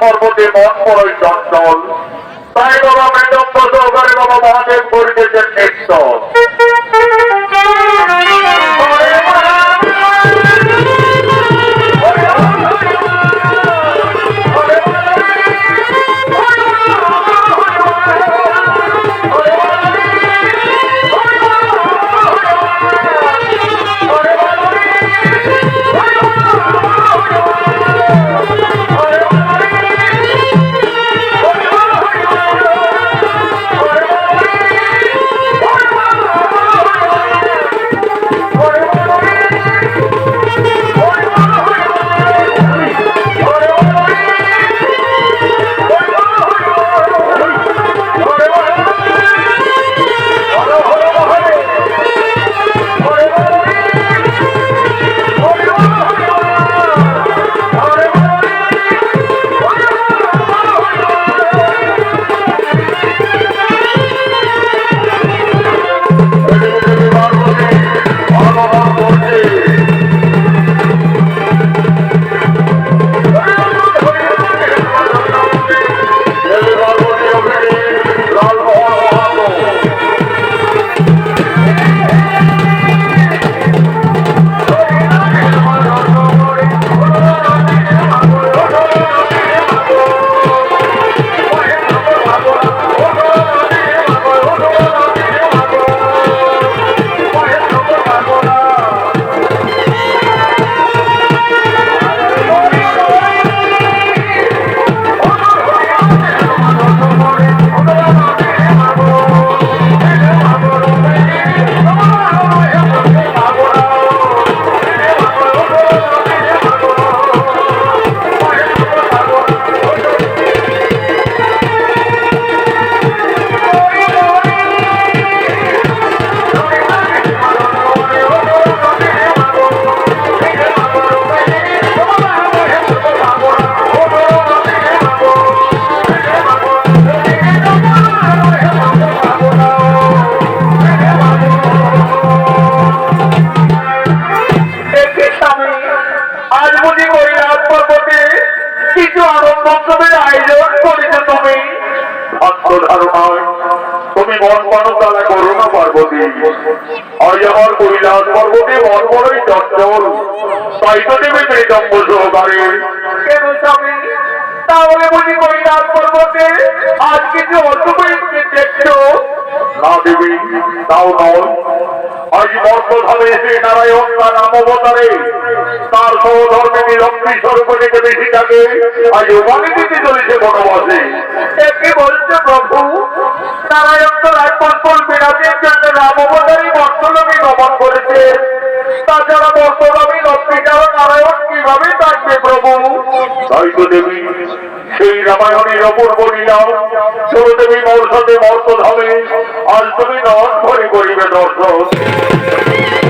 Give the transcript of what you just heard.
মন পড়ই চঞ্চল। তাই বাবা মেডম সহকারে বাবা মহাদেব করিতেছেন নৃত্য ভক্ত ধারণায় তুমি মন মনতলা করো না পার্বতী। আজ আমার কৈলাস পর্বতে মন বড়ই চঞ্চল। তাই তো দেবে প্রীতম্ব সহকারে। কেন স্বামী? তাহলে বুঝি কৈলাস পর্বতে আজ কিছু অসুবিধ দেখছ। না দেবী তাও নয়। আজ মর্মধামে এসে নারায়ণ তার নাম অবতারে। তার সহধর্মিনী লক্ষ্মী স্বরূপ থাকে আজ ওখানে দিতে চলেছে বনবাসে। বর্তলকে করেছে। তাছাড়া বর্তমানে লক্ষ্মী যারা নারায়ণ কীভাবে থাকবে প্রভু? তাই তো দেবী সেই রামায়ণের অপূর্ব লীলা সরদেবী মোর সাথে মর্তধামে আজ তুমি নন ভরে করিবে দর্শন।